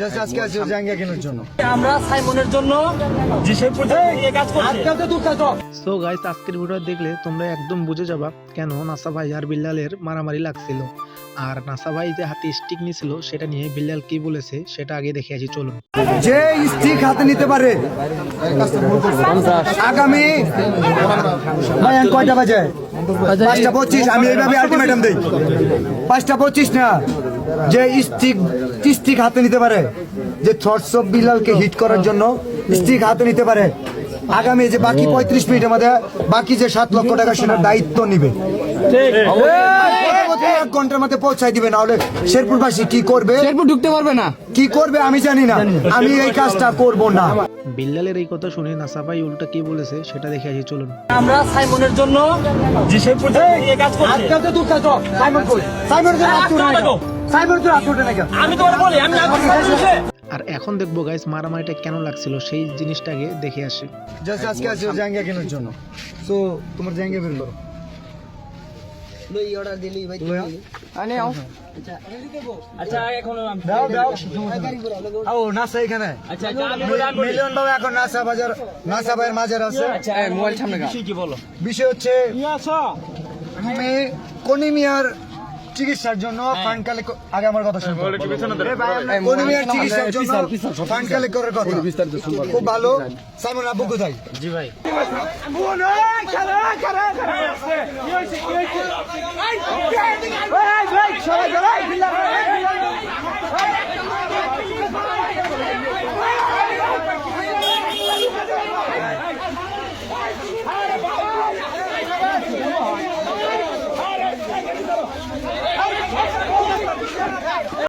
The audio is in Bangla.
জাস্ট আজকে আছে জাঙ্গা কেনার জন্য। আমরা সাইমনের জন্য যে সেই প্রজেক্ট কাজ করছি। সো গাইস আজকের ভিডিও দেখলে তোমরা একদম বুঝে যাবা কেন নাসা ভাই আর বিল্লালের মারামারি লাগছিল। আর নাসা ভাই যে হাতে স্টিক নিয়েছিল সেটা নিয়ে বিল্লাল কি বলেছে সেটা আগে দেখে আসি চলুন। যে স্টিক হাতে নিতে পারে আগামী কয়টা বাজে? পাঁচটা পঁচিশ আমি এইভাবে আলটিমেটাম দিই। পাঁচটা পঁচিশ না যে স্টিক স্টিক হাতে নিতে পারে। যে থটস অফ বিলালকে হিট করার জন্য স্টিক হাতে নিতে পারে। আগামী যে বাকি পঁয়ত্রিশ মিনিটের মধ্যে বাকি যে সাত লক্ষ টাকা সেটার দায়িত্ব নিবে। এক ঘণ্টার মধ্যে পৌঁছাই দিবে না হলে শেরপুরবাসী কি করবে? এরপর ঢুকতে পারবে না। কি করবে আমি জানি না। আমি এই কাজটা করব না। বিল্লালের এই কথা শুনে নাসা ভাই উল্টা কি বলেছে সেটা দেখে আসি চলুন। আমরা সাইমনের জন্য যে সেই প্রজেক্ট নিয়ে কাজ করছি। আমি তোমার বলি আমি বলছি। আর এখন দেখব গাইস মারামারিটা কেন লাগছিল সেই জিনিসটাকে দেখে আসি। জাস্ট আজকে আছে জাঙ্গা কেনার জন্য। তো তোমার জাঙ্গা বের করো। আচ্ছা এখন আমি- দাও দাও ও নাসা এখানে আচ্ছা আচ্ছা, আমি বলে আনব। মিলিয়ন বাবা এখন নাসা বাজার নাসা আছে আচ্ছা বিষয় কি বলো বিষয় হচ্ছে আমি কনিমিয়ার চিকিৎসার জন্য ফান্ড কালেক্ট আগে আমার কথা শুনব কনিমিয়ার চিকিৎসার জন্য ফান্ড কালেক্ট করার কথা খুব ভালো সাইমন আব্বু কোথায় জি ভাই সবাই সবাই সবাই